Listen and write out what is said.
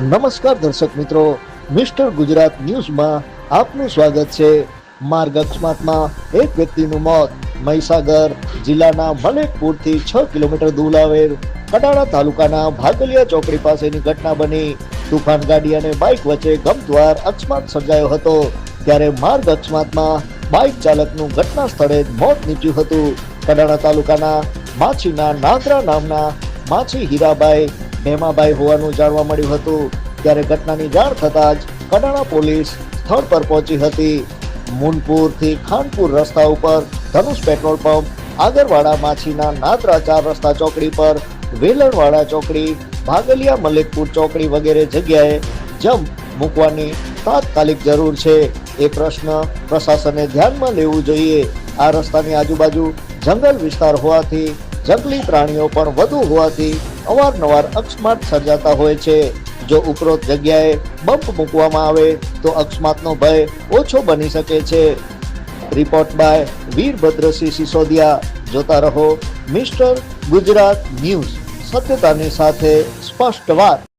નમસ્કાર દર્શક મિત્રો, મિસ્ટર ગુજરાત ન્યૂઝમાં આપનું સ્વાગત છે. માર્ગ અકસ્માતમાં એક વ્યક્તિનું મોત, મહીસાગર જિલ્લાના મલેકપુરથી છ કિલોમીટર દૂર આવેલ કડાણા તાલુકાના ભાગલિયા ચોકડી પાસેની ઘટના બની. તુફાન ગાડી અને બાઇક વચ્ચે ગમદ્વાર અકસ્માત સર્જાયો હતો. ત્યારે માર્ગ અકસ્માતમાં બાઇક ચાલકનું ઘટના સ્થળે જ મોત નીપજ્યું હતું. કડાણા તાલુકાના માછીના નાગરા નામના માછી હીરાબાઈ ભેમાભાઈ હોવાનું જાણવા મળ્યું હતું. ત્યારે ઘટનાની જાણ થતાં જ કડાણા પોલીસ સ્થળ પર પહોંચી હતી. મુનપુરથી ખાનપુર રસ્તા ઉપર ધનુષ પેટ્રોલ પંપ, આગરવાડા માછીના નાદરા ચાર રસ્તા ચોકડી પર, વેલણવાડા ચોકડી, ભાગલિયા મલેકપુર ચોકડી વગેરે જગ્યાએ જમ્પ મૂકવાની તાત્કાલિક જરૂર છે. એ પ્રશ્ન પ્રશાસને ધ્યાનમાં લેવું જોઈએ. આ રસ્તાની આજુબાજુ જંગલ વિસ્તાર હોવાથી જંગલી પ્રાણીઓ પણ વધુ હોવાથી અવારનવાર અકસ્માત સર્જાતા હોય છે. જો ઉપરોક્ત જગ્યાએ બમ્પ મૂકવામાં આવે, તો અકસ્માતનો ભય ઓછો બની શકે છે. Report by Virbhadrasinh Sisodiya. જોતા રહો મિસ્ટર ગુજરાત ન્યૂઝ. સત્યતાની સાથે સ્પષ્ટ વાત.